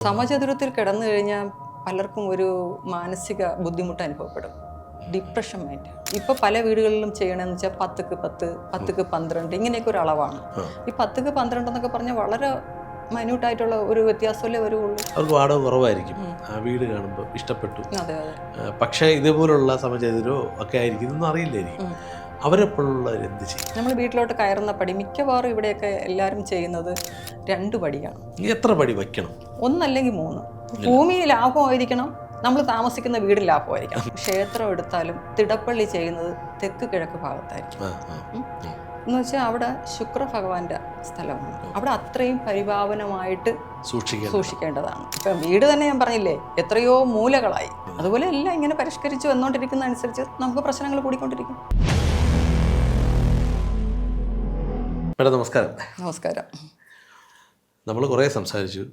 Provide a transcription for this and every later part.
സമചതുരത്തിൽ കിടന്നു കഴിഞ്ഞാൽ പലർക്കും ഒരു മാനസിക ബുദ്ധിമുട്ട് അനുഭവപ്പെടും. ഡിപ്രഷൻ മൈൻഡ് ഇപ്പൊ പല വീടുകളിലും ചെയ്യണമെന്ന് വെച്ചാൽ പത്തുക്ക് പത്ത് പത്തുക്ക് പന്ത്രണ്ട് ഇങ്ങനെയൊക്കെ ഒരു അളവാണ് ഈ പത്തുക്ക് പന്ത്രണ്ട് എന്നൊക്കെ പറഞ്ഞാൽ വളരെ മൈന്യൂട്ടായിട്ടുള്ള ഒരു വ്യത്യാസമല്ലേ വരുള്ളൂ അവർക്ക് വാടക കുറവായിരിക്കും. ആ വീട് കാണുമ്പോൾ ഇഷ്ടപ്പെട്ടു. അതെ അതെ. പക്ഷേ ഇതേപോലുള്ള സമചേതരോ ഒക്കെ ആയിരിക്കും ഇതൊന്നും അറിയില്ലായിരിക്കും. അവരെപ്പോഴുള്ളവർ എന്ത് ചെയ്യും? നമ്മൾ വീട്ടിലോട്ട് കയറുന്ന പടി മിക്കവാറും ഇവിടെയൊക്കെ എല്ലാവരും ചെയ്യുന്നത് രണ്ട് പടിയാണ്. എത്ര പടി വയ്ക്കണം? ഒന്നല്ലെങ്കിൽ മൂന്ന്. ഭൂമി ലാഭമായിരിക്കണം. നമ്മൾ താമസിക്കുന്ന വീട് ലാഭമായിരിക്കണം. ക്ഷേത്രം എടുത്താലും തിടപ്പള്ളി ചെയ്യുന്നത് തെക്ക് കിഴക്ക് ഭാഗത്തായിരിക്കും. എന്ന് വെച്ചാൽ അവിടെ ശുക്ര ഭഗവാന്റെ സ്ഥലമാണ്. അവിടെ അത്രയും പരിപാവനമായിട്ട് സൂക്ഷിക്കേണ്ടതാണ്. ഇപ്പം വീട് തന്നെ ഞാൻ പറഞ്ഞില്ലേ എത്രയോ മൂലകളായി. അതുപോലെ എല്ലാം ഇങ്ങനെ പരിഷ്കരിച്ച് വന്നുകൊണ്ടിരിക്കുന്ന അനുസരിച്ച് നമുക്ക് പ്രശ്നങ്ങൾ കൂടിക്കൊണ്ടിരിക്കും. മേഡം നമസ്കാരം. നമസ്കാരം. നമ്മൾ കുറേ സംസാരിച്ചു.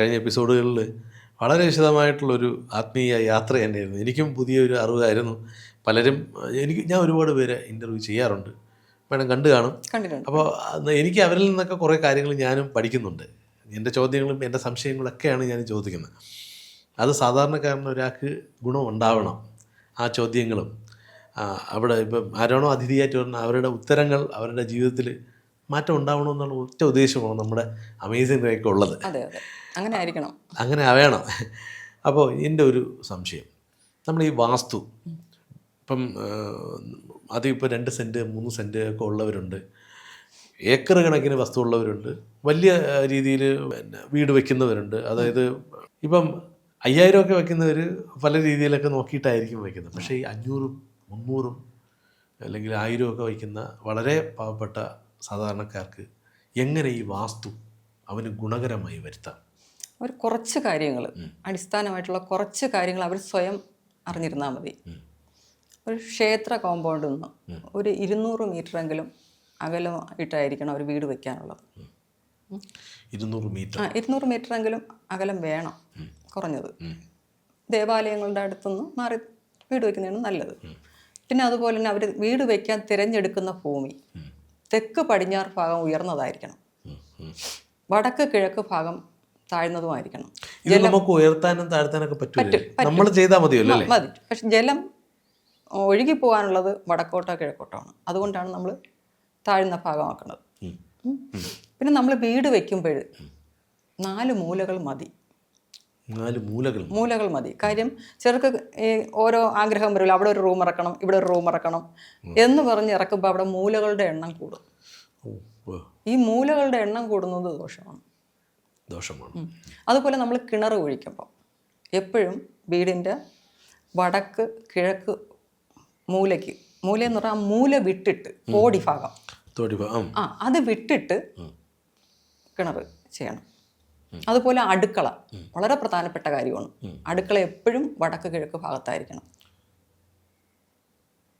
കഴിഞ്ഞ എപ്പിസോഡുകളിൽ വളരെ വിശദമായിട്ടുള്ളൊരു ആത്മീയ യാത്ര തന്നെയായിരുന്നു. എനിക്കും പുതിയൊരു അറിവായിരുന്നു. പലരും എനിക്ക് ഞാൻ ഒരുപാട് പേരെ ഇന്റർവ്യൂ ചെയ്യാറുണ്ട്. മേഡം കണ്ടു കാണും. അപ്പോൾ എനിക്ക് അവരിൽ നിന്നൊക്കെ കുറേ കാര്യങ്ങൾ ഞാനും പഠിക്കുന്നുണ്ട്. എന്റെ ചോദ്യങ്ങളും എന്റെ സംശയങ്ങളൊക്കെയാണ് ഞാൻ ചോദിക്കുന്നത്. അത് സാധാരണക്കാരന് ഒരാൾക്ക് ഗുണം ഉണ്ടാവണം ആ ചോദ്യങ്ങളും. അവിടെ ഇപ്പം ആരാണോ അതിഥിയായിട്ട് വരുന്ന അവരുടെ ഉത്തരങ്ങൾ അവരുടെ ജീവിതത്തിൽ മാറ്റം ഉണ്ടാവണമെന്നുള്ള ഒറ്റ ഉദ്ദേശമാണ് നമ്മുടെ അമേസിംഗ് റേക്ക് ഉള്ളത്. അതെ അതെ. അങ്ങനെ ആയിരിക്കണം. അങ്ങനെ ആവേണം അപ്പോൾ എന്റെ ഒരു സംശയം. നമ്മൾ ഈ വാസ്തു ഇപ്പം അതിപ്പോൾ രണ്ട് സെന്റ് മൂന്ന് സെന്റ് ഒക്കെ ഉള്ളവരുണ്ട്. ഏക്കർ കണക്കിന് വസ്തു ഉള്ളവരുണ്ട്. വലിയ രീതിയിൽ പിന്നെ വീട് വെക്കുന്നവരുണ്ട്. അതായത് ഇപ്പം അയ്യായിരം ഒക്കെ വെക്കുന്നവർ പല രീതിയിലൊക്കെ നോക്കിയിട്ടായിരിക്കും വെക്കുന്നത്. പക്ഷേ ഈ അഞ്ഞൂറും മുന്നൂറും അല്ലെങ്കിൽ ആയിരം ഒക്കെ വയ്ക്കുന്ന വളരെ പാവപ്പെട്ട സാധാരണക്കാർക്ക് എങ്ങനെ ഈ വാസ്തു അവന് ഗുണകരമായി വരുത്താം? അവർ കുറച്ച് കാര്യങ്ങൾ അടിസ്ഥാനമായിട്ടുള്ള കുറച്ച് കാര്യങ്ങൾ അവർ സ്വയം അറിഞ്ഞിരുന്നാൽ മതി. ഒരു ക്ഷേത്ര കോമ്പൗണ്ടിൽ നിന്ന് ഒരു ഇരുന്നൂറ് മീറ്ററെങ്കിലും അകലമായിട്ടായിരിക്കണം ഒരു വീട് വെക്കാനുള്ളത്. ഇരുന്നൂറ് മീറ്റർ ആ ഇരുന്നൂറ് മീറ്ററെങ്കിലും അകലം വേണം കുറഞ്ഞത്. ദേവാലയങ്ങളുടെ അടുത്തുനിന്ന് മാറി വീട് വെക്കുന്നതാണ് നല്ലത്. പിന്നെ അതുപോലെ തന്നെ അവർ വീട് വയ്ക്കാൻ തിരഞ്ഞെടുക്കുന്ന ഭൂമി. തെക്ക് പടിഞ്ഞാറ് ഭാഗം ഉയർന്നതായിരിക്കണം. വടക്ക് കിഴക്ക് ഭാഗം താഴ്ന്നതുമായിരിക്കണം. നമുക്ക് ഉയർത്താനും താഴ്ത്താനൊക്കെ പറ്റും നമ്മൾ ചെയ്താൽ മതിയല്ലോ മതി. പക്ഷെ ജലം ഒഴുകി പോകാനുള്ളത് വടക്കോട്ടോ കിഴക്കോട്ടോ ആണ് അതുകൊണ്ടാണ് നമ്മൾ താഴ്ന്ന ഭാഗമാക്കുന്നത്. പിന്നെ നമ്മൾ വീട് വെക്കുമ്പോൾ നാല് മൂലകൾ മതി. നാല് മൂലകൾ. മൂലകൾ മതി. കാര്യം ചിലർക്ക് ഈ ഓരോ ആഗ്രഹം വരുമല്ലോ. അവിടെ ഒരു റൂം ഇറക്കണം ഇവിടെ ഒരു റൂം ഇറക്കണം എന്ന് പറഞ്ഞ് ഇറക്കുമ്പോൾ അവിടെ മൂലകളുടെ എണ്ണം കൂടും. ഈ മൂലകളുടെ എണ്ണം കൂടുന്നത് ദോഷമാണ്. ദോഷമാണ്. അതുപോലെ നമ്മൾ കിണർ ഒഴിക്കുമ്പോൾ എപ്പോഴും വീടിന്റെ വടക്ക് കിഴക്ക് മൂലയ്ക്ക് മൂല എന്ന് പറഞ്ഞാൽ മൂല വിട്ടിട്ട് ഓടി ഭാഗം ആ അത് വിട്ടിട്ട് കിണർ ചെയ്യണം. അതുപോലെ അടുക്കള. വളരെ പ്രധാനപ്പെട്ട കാര്യമാണ്. അടുക്കള എപ്പോഴും വടക്ക് കിഴക്ക് ഭാഗത്തായിരിക്കണം.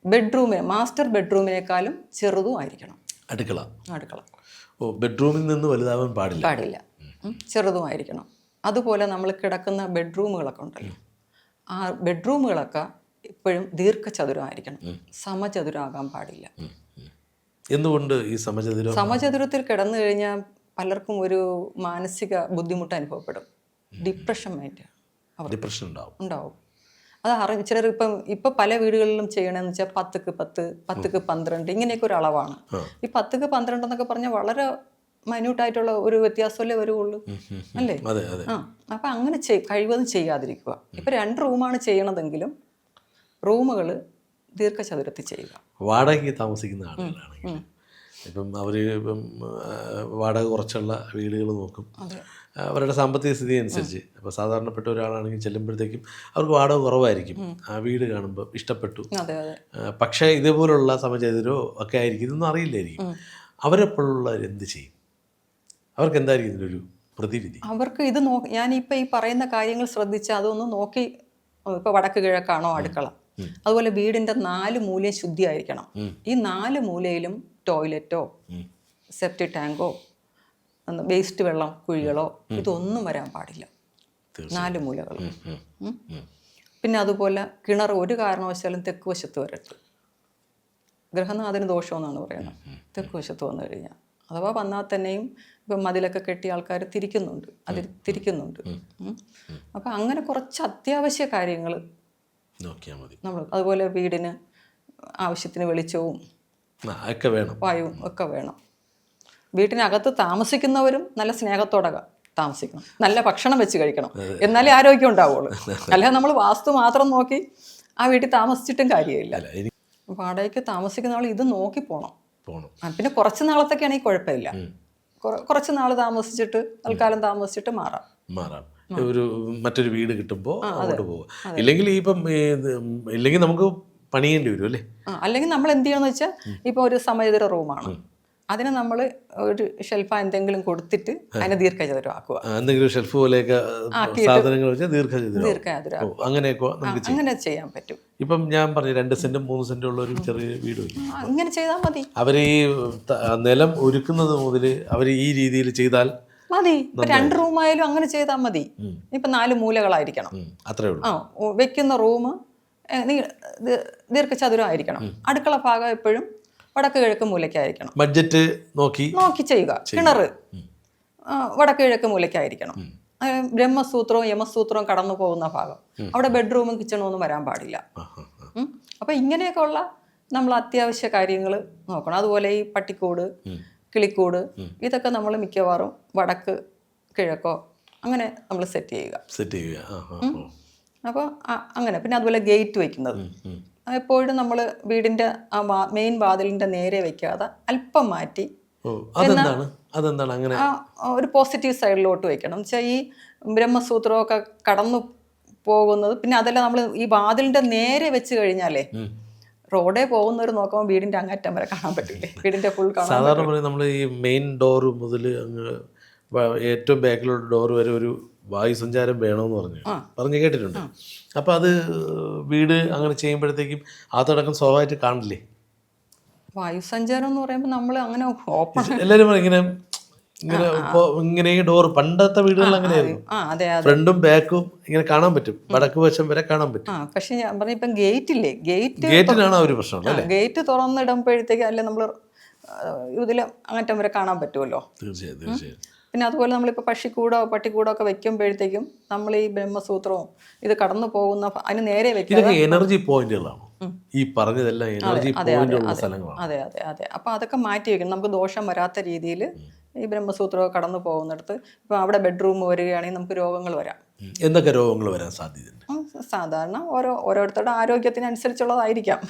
ബെഡ്റൂമിന് മാസ്റ്റർ ബെഡ്റൂമിനേക്കാളും ചെറുതും ആയിരിക്കണം. അടുക്കള. അടുക്കള. ഓ ബെഡ്റൂമിൽ നിന്ന് വലുതാവാൻ പാടില്ല. പാടില്ല. ചെറുതും ആയിരിക്കണം. അതുപോലെ നമ്മൾ കിടക്കുന്ന ബെഡ്റൂമുകളൊക്കെ ഉണ്ടല്ലോ. ആ ബെഡ്റൂമുകളൊക്കെ എപ്പോഴും ദീർഘചതുരമായിരിക്കണം സമചതുരാകാൻ പാടില്ല. എന്തുകൊണ്ട് ഈ സമചതുരം? സമചതുരത്തിൽ കിടന്നു കഴിഞ്ഞാൽ പലർക്കും ഒരു മാനസിക ബുദ്ധിമുട്ട് അനുഭവപ്പെടും. ഡിപ്രഷൻ മൈൻഡ് ഡിപ്രഷൻ ഉണ്ടാവും. ഉണ്ടാവും. അത് അറി ചിലർ ഇപ്പം ഇപ്പം പല വീടുകളിലും ചെയ്യണമെന്ന് വെച്ചാൽ പത്തുക്ക് പത്ത് പത്തുക്ക് പന്ത്രണ്ട് ഇങ്ങനെയൊക്കെ ഒരു അളവാണ്. ഈ പത്തുക്ക് പന്ത്രണ്ട് എന്നൊക്കെ പറഞ്ഞാൽ വളരെ മൈന്യൂട്ടായിട്ടുള്ള ഒരു വ്യത്യാസമല്ലേ വരുള്ളൂ അല്ലേ? ആ. അപ്പം അങ്ങനെ കഴിവതും ചെയ്യാതിരിക്കുക. ഇപ്പം രണ്ട് റൂമാണ് ചെയ്യണതെങ്കിലും റൂമുകൾ ദീർഘചതുരത്തിൽ ചെയ്യുക. വാടകയ്ക്ക് താമസിക്കുന്ന ആളുകളാണെങ്കിൽ ഇപ്പം അവർ ഇപ്പം വാടക കുറച്ചുള്ള വീടുകൾ നോക്കും. അവരുടെ സാമ്പത്തിക സ്ഥിതി അനുസരിച്ച്. അപ്പോൾ സാധാരണപ്പെട്ട ഒരാളാണെങ്കിൽ ചെല്ലുമ്പോഴത്തേക്കും അവർക്ക് വാടക കുറവായിരിക്കും. ആ വീട് കാണുമ്പോൾ ഇഷ്ടപ്പെട്ടു. പക്ഷേ ഇതേപോലുള്ള സമചേതരോ ഒക്കെ ആയിരിക്കും ഇതൊന്നും അറിയില്ലായിരിക്കും. അവരെപ്പോഴുള്ളവർ എന്ത് ചെയ്യും? അവർക്ക് എന്തായിരിക്കും ഇതിനൊരു പ്രതിവിധി? അവർക്ക് ഇത് നോ ഞാനിപ്പോൾ ഈ പറയുന്ന കാര്യങ്ങൾ ശ്രദ്ധിച്ച് അതൊന്ന് നോക്കി ഇപ്പോൾ വടക്ക് കിഴക്കാണോ അടുക്കള. അതുപോലെ വീടിന്റെ നാല് മൂലയും ശുദ്ധിയായിരിക്കണം. ഈ നാല് മൂലയിലും ടോയ്ലറ്റോ സെപ്റ്റി ടാങ്കോ വേസ്റ്റ് വെള്ളം കുഴികളോ ഇതൊന്നും വരാൻ പാടില്ല. നാല് മൂലകൾ പിന്നെ അതുപോലെ കിണർ ഒരു കാരണവശാലും തെക്ക് വശത്ത് വരരുത്. ഗ്രഹനാഥന് ദോഷമെന്നാണ് പറയുന്നത്. തെക്ക് വശത്ത് വന്നു കഴിഞ്ഞാൽ. അഥവാ വന്നാൽ തന്നെയും ഇപ്പം മതിലൊക്കെ കെട്ടി ആൾക്കാർ തിരിക്കുന്നുണ്ട്. അതിൽ തിരിക്കുന്നുണ്ട്. അപ്പം അങ്ങനെ കുറച്ച് അത്യാവശ്യ കാര്യങ്ങൾ നമ്മൾ അതുപോലെ വീടിന് ആവശ്യത്തിന് വെളിച്ചവും ഒക്കെ വേണം. വായുവും ഒക്കെ വേണം. വീട്ടിനകത്ത് താമസിക്കുന്നവരും നല്ല സ്നേഹത്തോടെ താമസിക്കണം. നല്ല ഭക്ഷണം വെച്ച് കഴിക്കണം. എന്നാലേ ആരോഗ്യം ഉണ്ടാവുള്ളൂ. അല്ലാതെ നമ്മൾ വാസ്തു മാത്രം നോക്കി ആ വീട്ടിൽ താമസിച്ചിട്ടും കാര്യമില്ല. വാടകയ്ക്ക് താമസിക്കുന്ന ആൾ ഇത് നോക്കി പോകണം പിന്നെ കുറച്ച് നാളത്തൊക്കെ ആണെങ്കിൽ കുഴപ്പമില്ല. കുറച്ച് നാൾ താമസിച്ചിട്ട് തൽക്കാലം താമസിച്ചിട്ട് മാറാം. മാറാം. ഒരു മറ്റൊരു വീട് കിട്ടുമ്പോൾ അങ്ങോട്ട് പോവുക. ഇല്ലെങ്കിൽ ഇപ്പം ഇല്ലെങ്കിൽ നമുക്ക് പണിയേണ്ടി വരും അല്ലേ? അല്ലെങ്കിൽ നമ്മൾ എന്ത് ചെയ്യണമെന്ന് വെച്ചാൽ ഇപ്പോൾ ഒരു സമയതര റൂമാണ്. അതിന് നമ്മൾ ഒരു ഷെൽഫ എന്തെങ്കിലും കൊടുത്തിട്ട് അതിനെ ദീർഘചതുരമാക്കുക. എന്തെങ്കിലും ഷെൽഫ് പോലെയൊക്കെ സാധനങ്ങൾ വെച്ചാൽ ദീർഘചതുരം അങ്ങനെയൊക്കെ അങ്ങനെ ചെയ്യാൻ പറ്റും. ഇപ്പം ഞാൻ പറഞ്ഞു രണ്ട് സെന്റും മൂന്ന് സെന്റും ഉള്ള ഒരു ചെറിയ വീട് അങ്ങനെ ചെയ്താൽ മതി. അവർ ഈ നിലം ഒരുക്കുന്നത് മുതൽ അവർ ഈ രീതിയിൽ ചെയ്താൽ മതി. രണ്ട് റൂമായാലും അങ്ങനെ ചെയ്താൽ മതി. ഇപ്പൊ നാല് മൂലകളായിരിക്കണം. അത്രേ ഉള്ളൂ. ആ വെക്കുന്ന റൂം ദീർഘചതുരം ആയിരിക്കണം അടുക്കള ഭാഗം എപ്പോഴും വടക്ക് കിഴക്ക് മൂലയ്ക്കായിരിക്കണം. ബഡ്ജറ്റ് നോക്കി നോക്കി ചെയ്യുക. കിണറ്. ആ, വടക്ക് കിഴക്ക് മൂലയ്ക്കായിരിക്കണം. ബ്രഹ്മസൂത്രവും യമസൂത്രവും കടന്നു പോകുന്ന ഭാഗം. അവിടെ ബെഡ്റൂമും കിച്ചണും ഒന്നും വരാൻ പാടില്ല. അപ്പൊ ഇങ്ങനെയൊക്കെ ഉള്ള നമ്മൾ അത്യാവശ്യ കാര്യങ്ങൾ നോക്കണം. അതുപോലെ ഈ പട്ടിക്കൂട് കിളിക്കൂട് ഇതൊക്കെ നമ്മൾ മിക്കവാറും വടക്ക് കിഴക്കോ അങ്ങനെ നമ്മൾ സെറ്റ് ചെയ്യുക. സെറ്റ് ചെയ്യുക. അപ്പോൾ അങ്ങനെ. പിന്നെ അതുപോലെ ഗേറ്റ് വയ്ക്കുന്നത്. എപ്പോഴും നമ്മൾ വീടിന്റെ ആ മെയിൻ വാതിലിന്റെ നേരെ വെക്കാതെ അല്പം മാറ്റി അതെന്താണ്? അതെന്താണ് അങ്ങനെ? ഒരു പോസിറ്റീവ് സൈഡിലോട്ട് വെക്കണം. എന്ന് വെച്ചാൽ ഈ ബ്രഹ്മസൂത്രമൊക്കെ കടന്നു പോകുന്നത് പിന്നെ അതല്ല നമ്മൾ ഈ വാതിലിന്റെ നേരെ വെച്ച് കഴിഞ്ഞാലേ റോഡേ പോകുന്നവർ നോക്കുമ്പോൾ വീടിന്റെ അങ്ങറ്റം വരെ കാണാൻ പറ്റില്ലേ? വീടിന്റെ ഫുൾ കാണാൻ സാധാരണ നമ്മൾ ഈ മെയിൻ ഡോർ മുതൽ അങ്ങ് ഏറ്റവും ബാക്കിലുള്ള ഡോർ വരെ ഒരു വായു സഞ്ചാരം വേണമെന്ന് പറഞ്ഞു പറഞ്ഞു കേട്ടിട്ടുണ്ട്. അപ്പോൾ അത് വീട് അങ്ങനെ ചെയ്യുമ്പോഴത്തേക്കും അതടക്കം സ്വാഭാവികമായിട്ട് കാണില്ലേ വായുസഞ്ചാരം എന്ന് പറയുമ്പോൾ നമ്മൾ അങ്ങനെ ഓപ്പൺ എല്ലാവരും പറയും ഇങ്ങനെ ഇങ്ങനെ ഇങ്ങനെ ഡോർ പണ്ടത്തെ വീടുകളിൽ അങ്ങനെയായിരുന്നു. ഫ്രണ്ടും ബാക്കും ഇങ്ങനെ കാണാൻ പറ്റും. വടക്ക് വശം വരെ കാണാൻ പറ്റും. പക്ഷെ ഞാൻ പറഞ്ഞ ഇപ്പം ഗേറ്റ് ഇല്ലേ ഗേറ്റ് ഗേറ്റിനാണ് ഒരു പ്രശ്നം അല്ലേ? ഗേറ്റ് തുറന്നിടുമ്പോഴത്തേക്ക് അല്ലെ നമ്മൾ ഇതിൽ അങ്ങറ്റം വരെ കാണാൻ പറ്റുമല്ലോ തീർച്ചയായും തീർച്ചയായും. പിന്നെ അതുപോലെ നമ്മളിപ്പോൾ പശിക്കൂടോ പട്ടിക്കൂടോ ഒക്കെ വെക്കുമ്പോഴത്തേക്കും നമ്മൾ ഈ ബ്രഹ്മസൂത്രവും ഇത് കടന്നു പോകുന്ന അതിന് നേരെ വെക്കുക. എനർജി പോയിന്റുകളാണ് ഈ പറഞ്ഞതെല്ലാം എനർജി പോയിന്റുള്ള സ്ഥലങ്ങളാണ്? അതെ അതെ അതെ. അപ്പോൾ അതൊക്കെ മാറ്റി വെക്കണം. നമുക്ക് ദോഷം വരാത്ത രീതിയിൽ ഈ ബ്രഹ്മസൂത്രമൊക്കെ കടന്നു പോകുന്നിടത്ത് ഇപ്പോൾ അവിടെ ബെഡ്റൂം വരികയാണെങ്കിൽ നമുക്ക് രോഗങ്ങൾ വരാം. എന്തൊക്കെ രോഗങ്ങൾ വരാൻ സാധ്യതയുണ്ട്? സാധാരണ ഓരോ ഓരോരുത്തരുടെ ആരോഗ്യത്തിനനുസരിച്ചുള്ളതായിരിക്കാം.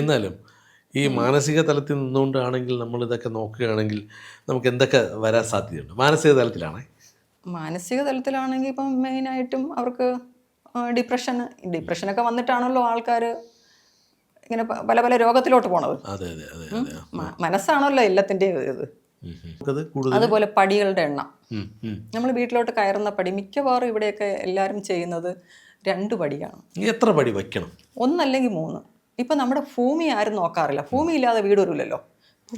എന്നാലും ഈ മാനസിക തലത്തിൽ നിന്നുകൊണ്ടാണെങ്കിൽ നമ്മൾ ഇതൊക്കെ നോക്കുകയാണെങ്കിൽ നമുക്ക് എന്തൊക്കെ വരാൻ സാധ്യതയുണ്ട്? മാനസിക തലത്തിലാണേ. മാനസിക തലത്തിലാണെങ്കിൽ ഇപ്പം മെയിനായിട്ടും അവർക്ക് ഡിപ്രഷൻ ഡിപ്രഷനൊക്കെ വന്നിട്ടാണല്ലോ ആൾക്കാർ ഇങ്ങനെ പല പല രോഗത്തിലോട്ട് പോണത്. അതെ അതെ അതെ മനസ്സാണല്ലോ എല്ലാത്തിന്റെ ഇത്. അതുപോലെ പടികളുടെ എണ്ണം. നമ്മൾ വീട്ടിലോട്ട് കയറുന്ന പടി മിക്കവാറും ഇവിടെയൊക്കെ എല്ലാവരും ചെയ്യുന്നത് രണ്ട് പടിയാണ്. എത്ര പടി വയ്ക്കണം? ഒന്നല്ലെങ്കിൽ മൂന്ന്. ഇപ്പം നമ്മുടെ ഭൂമി ആരും നോക്കാറില്ല. ഭൂമി ഇല്ലാതെ വീട് വരില്ലല്ലോ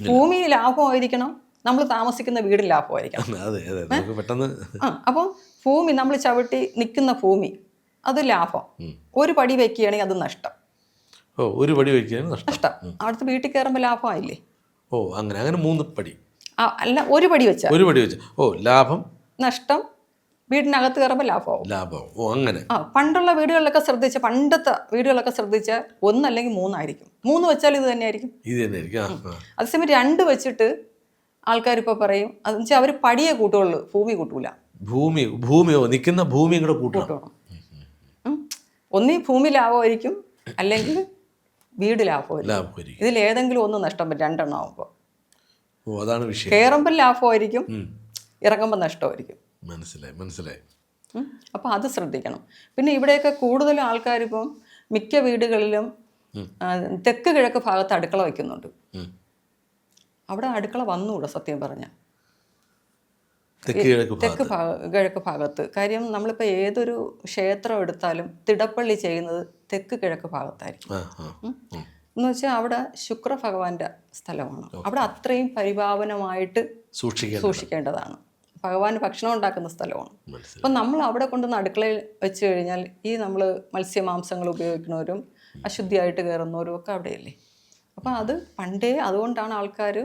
ഭൂമി ലാഭമായിരിക്കണം. നമ്മൾ താമസിക്കുന്ന വീട് ലാഭമായിരിക്കണം. പെട്ടെന്ന് ആ അപ്പം ഭൂമി നമ്മൾ ചവിട്ടി നിൽക്കുന്ന ഭൂമി അത് ലാഭം. ഒരു പടി വെക്കുകയാണെങ്കിൽ അത് നഷ്ടം. ഓ ഒരു പടി വയ്ക്കുകയാണ് നഷ്ടം. അവിടുത്തെ വീട്ടിൽ കയറുമ്പോൾ ലാഭമായില്ലേ? ഓ അങ്ങനെ അങ്ങനെ മൂന്ന് പടി. അല്ല ഒരു പടി വെച്ചാൽ ഒരു പടി വെച്ചാൽ ഓ ലാഭം നഷ്ടം വീടിനകത്ത് കയറുമ്പോൾ ലാഭമാവും. ലാഭമാവും. അങ്ങനെ. ആ പണ്ടുള്ള വീടുകളിലൊക്കെ ശ്രദ്ധിച്ച പണ്ടത്തെ വീടുകളൊക്കെ ശ്രദ്ധിച്ച ഒന്നല്ലെങ്കിൽ മൂന്നായിരിക്കും. മൂന്ന് വെച്ചാൽ ഇത് തന്നെയായിരിക്കും. ഇത് തന്നെയായിരിക്കും. അതേസമയം രണ്ട് വെച്ചിട്ട് ആൾക്കാർ ഇപ്പോൾ പറയും അതെന്ന് വെച്ചാൽ അവർ പടിയെ കൂട്ടുള്ളൂ ഭൂമി കൂട്ടൂല. ഭൂമി ഭൂമിയോ നിൽക്കുന്ന ഭൂമിയും കൂടെ കൂട്ടണം. ഒന്നീ ഭൂമി ലാഭമായിരിക്കും അല്ലെങ്കിൽ വീട് ലാഭമായിരിക്കും. ഇതിൽ ഏതെങ്കിലും ഒന്ന് നഷ്ടം പറ്റും രണ്ടെണ്ണം ആവുമ്പോ. അതാണ് വിഷയം. കയറുമ്പോൾ ലാഭമായിരിക്കും. ഇറങ്ങുമ്പോൾ നഷ്ടമായിരിക്കും. മനസ്സിലായി മനസ്സിലായി. അപ്പോൾ അത് ശ്രദ്ധിക്കണം. പിന്നെ ഇവിടെയൊക്കെ കൂടുതലും ആൾക്കാരിപ്പം മിക്ക വീടുകളിലും തെക്ക് കിഴക്ക് ഭാഗത്ത് അടുക്കള വയ്ക്കുന്നുണ്ട് അവിടെ അടുക്കള വന്നുകൂടാ സത്യം പറഞ്ഞാൽ തെക്ക് കിഴക്ക് ഭാഗം കിഴക്ക് ഭാഗത്ത്. കാര്യം നമ്മളിപ്പോൾ ഏതൊരു ക്ഷേത്രം എടുത്താലും തിടപ്പള്ളി ചെയ്യുന്നത് തെക്ക് കിഴക്ക് ഭാഗത്തായിരിക്കും. എന്ന് വെച്ചാൽ അവിടെ ശുക്ര ഭഗവാന്റെ സ്ഥലമാണ് അവിടെ അത്രയും പരിപാവനമായിട്ട് സൂക്ഷിക്കേണ്ടതാണ്. ഭഗവാൻ ഭക്ഷണം ഉണ്ടാക്കുന്ന സ്ഥലമാണ്. അപ്പം നമ്മൾ അവിടെ കൊണ്ടുവന്ന് അടുക്കളയിൽ വെച്ച് കഴിഞ്ഞാൽ ഈ നമ്മൾ മത്സ്യമാംസങ്ങൾ ഉപയോഗിക്കുന്നവരും അശുദ്ധിയായിട്ട് കയറുന്നവരും ഒക്കെ അവിടെയല്ലേ? അപ്പം അത് പണ്ടേ അതുകൊണ്ടാണ് ആൾക്കാർ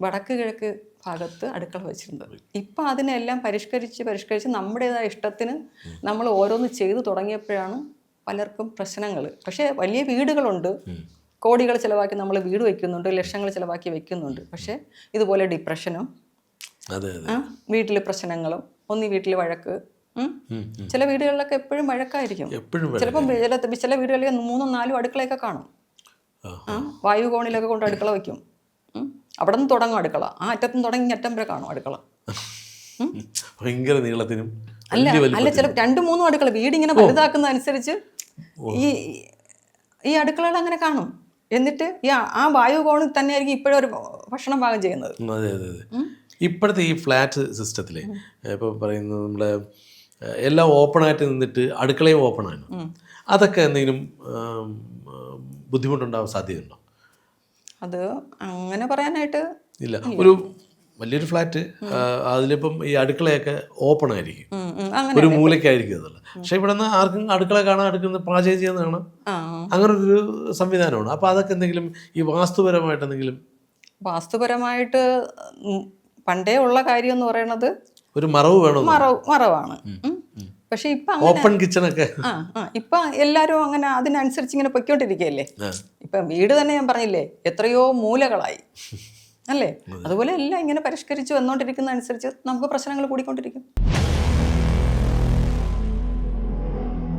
വടക്ക് കിഴക്ക് ഭാഗത്ത് അടുക്കള വെച്ചിരുന്നത്. ഇപ്പം അതിനെല്ലാം പരിഷ്കരിച്ച് പരിഷ്കരിച്ച് നമ്മുടേതായ ഇഷ്ടത്തിന് നമ്മൾ ഓരോന്ന് ചെയ്തു തുടങ്ങിയപ്പോഴാണ് പലർക്കും പ്രശ്നങ്ങൾ. പക്ഷേ വലിയ വീടുകളുണ്ട്. കോടികൾ ചിലവാക്കി നമ്മൾ വീട് വയ്ക്കുന്നുണ്ട് ലക്ഷങ്ങൾ ചിലവാക്കി വയ്ക്കുന്നുണ്ട്. പക്ഷേ ഇതുപോലെ ഡിപ്രഷനും വീട്ടിൽ പ്രശ്നങ്ങളും ഒന്നി വീട്ടിൽ വഴക്ക് ചില വീടുകളിലൊക്കെ എപ്പോഴും വഴക്കായിരിക്കും. എപ്പോഴും ചിലപ്പം ചില ചില വീടുകളിൽ മൂന്നും നാലും അടുക്കളയൊക്കെ കാണും. വായു കോണിലൊക്കെ കൊണ്ട് അടുക്കള വയ്ക്കും. അവിടെ നിന്ന് തുടങ്ങും അടുക്കള. ആ അറ്റത്തും തുടങ്ങി അറ്റം വരെ കാണും അടുക്കള. ഭയങ്കര നീളത്തിനും അല്ല അല്ല ചില രണ്ടു മൂന്നും അടുക്കള വീട് ഇങ്ങനെ വലുതാക്കുന്ന അനുസരിച്ച് ഈ ഈ അടുക്കളകൾ അങ്ങനെ കാണും. എന്നിട്ട് ഈ ആ- വായു കോണിൽ തന്നെയായിരിക്കും ഇപ്പോഴും ഒരു ഭക്ഷണം പാകം ചെയ്യുന്നത്. ഇപ്പോഴത്തെ ഈ ഫ്ലാറ്റ് സിസ്റ്റത്തിൽ ഇപ്പോൾ പറയുന്നത് നമ്മുടെ എല്ലാം ഓപ്പണായിട്ട് നിന്നിട്ട് അടുക്കളയും ഓപ്പണാണ്. അതൊക്കെ എന്തെങ്കിലും ബുദ്ധിമുട്ടുണ്ടാവാൻ സാധ്യതയുണ്ടോ? അത് അങ്ങനെ പറയാനായിട്ട് ഇല്ല. ഒരു വലിയൊരു ഫ്ലാറ്റ് അതിലിപ്പം ഈ അടുക്കളയൊക്കെ ഓപ്പൺ ആയിരിക്കും ഒരു മൂലയ്ക്കായിരിക്കും അതല്ല. പക്ഷെ ഇവിടെ നിന്ന് ആർക്കും അടുക്കള കാണാൻ അടുക്കുന്ന പാചകം ചെയ്യുന്ന കാണാം. അങ്ങനെ ഒരു സംവിധാനമാണ്. അപ്പൊ അതൊക്കെ എന്തെങ്കിലും ഈ വാസ്തുപരമായിട്ട് എന്തെങ്കിലും വാസ്തുപരമായിട്ട് പണ്ടേ ഉള്ള കാര്യം എന്ന് പറയണത് ഒരു മറവ് വേണം? മറവ് മറവാണ്. പക്ഷെ ഇപ്പൊ ഓപ്പൺ കിച്ചൺ ഒക്കെ. ആ ഇപ്പൊ എല്ലാരും അങ്ങനെ അതിനനുസരിച്ച് ഇങ്ങനെ പൊയ്ക്കൊണ്ടിരിക്കുകയല്ലേ. ഇപ്പൊ വീട് തന്നെ ഞാൻ പറഞ്ഞില്ലേ എത്രയോ മൂലകളായി. അല്ലേ? അതുപോലെ എല്ലാം ഇങ്ങനെ പരിഷ്കരിച്ച് വന്നുകൊണ്ടിരിക്കുന്ന അനുസരിച്ച് നമുക്ക് പ്രശ്നങ്ങൾ കൂടിക്കൊണ്ടിരിക്കും.